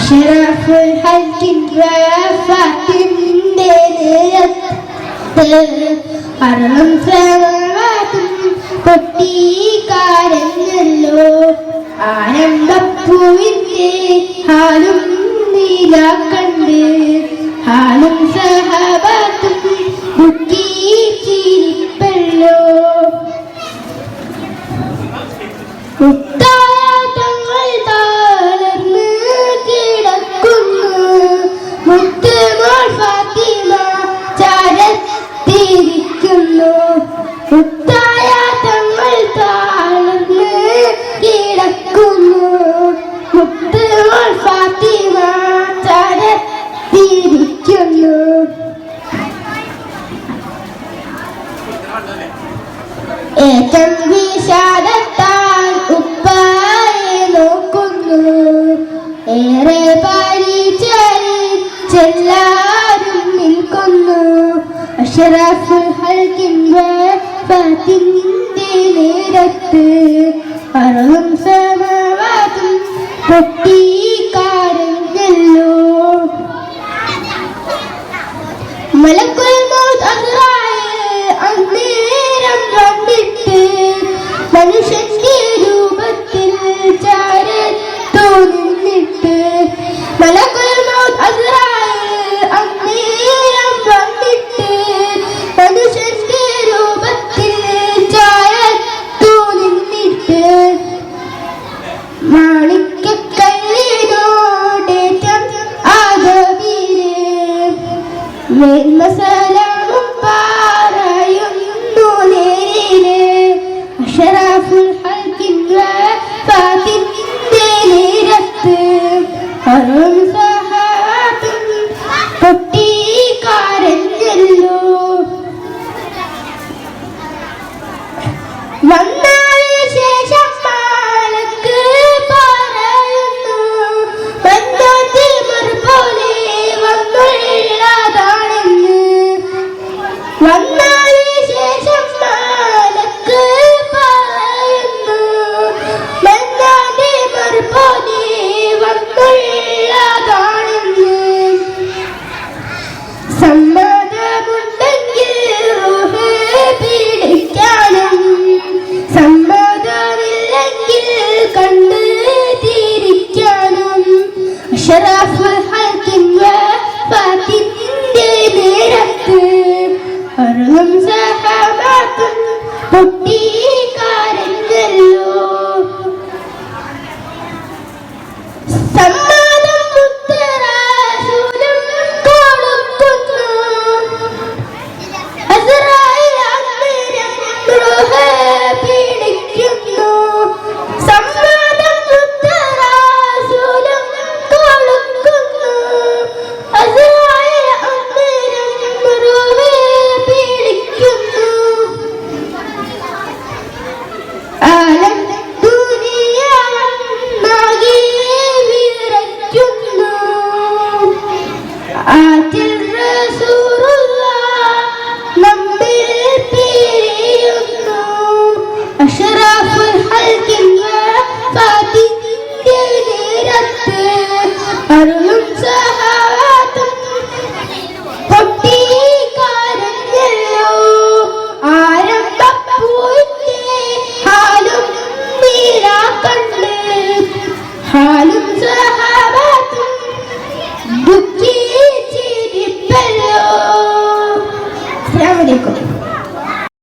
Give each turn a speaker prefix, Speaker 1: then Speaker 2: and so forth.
Speaker 1: അഷറഫുൽ ഹജ്ജിന്റെ അരണം സർവാതും പൊട്ടിക്കാരല്ലോ ആനന്ദപ്പൂവിന്റെ ഹാലും നീല കണ്ട്. ഹാലും സഹബാത്തും ഏറ്റം വിഷാദത്താൽ ഉപ്പായി നോക്കുന്നു. ഏറെ പരീക്ഷയിച്ചെല്ലാരും നിൽക്കുന്നു. അഷറഫുൽ ഹൽക്കിന്റെ പത്തിന്റെ നേരത്ത് അറും സാ മലക്കുൽ മൗത്ത് അസ്രായിൽ അന്നേരം കണ്ടിട്ട് മനുഷ്യ مثلا 人呢？അരുളും സഹബത്ത് പൊട്ടി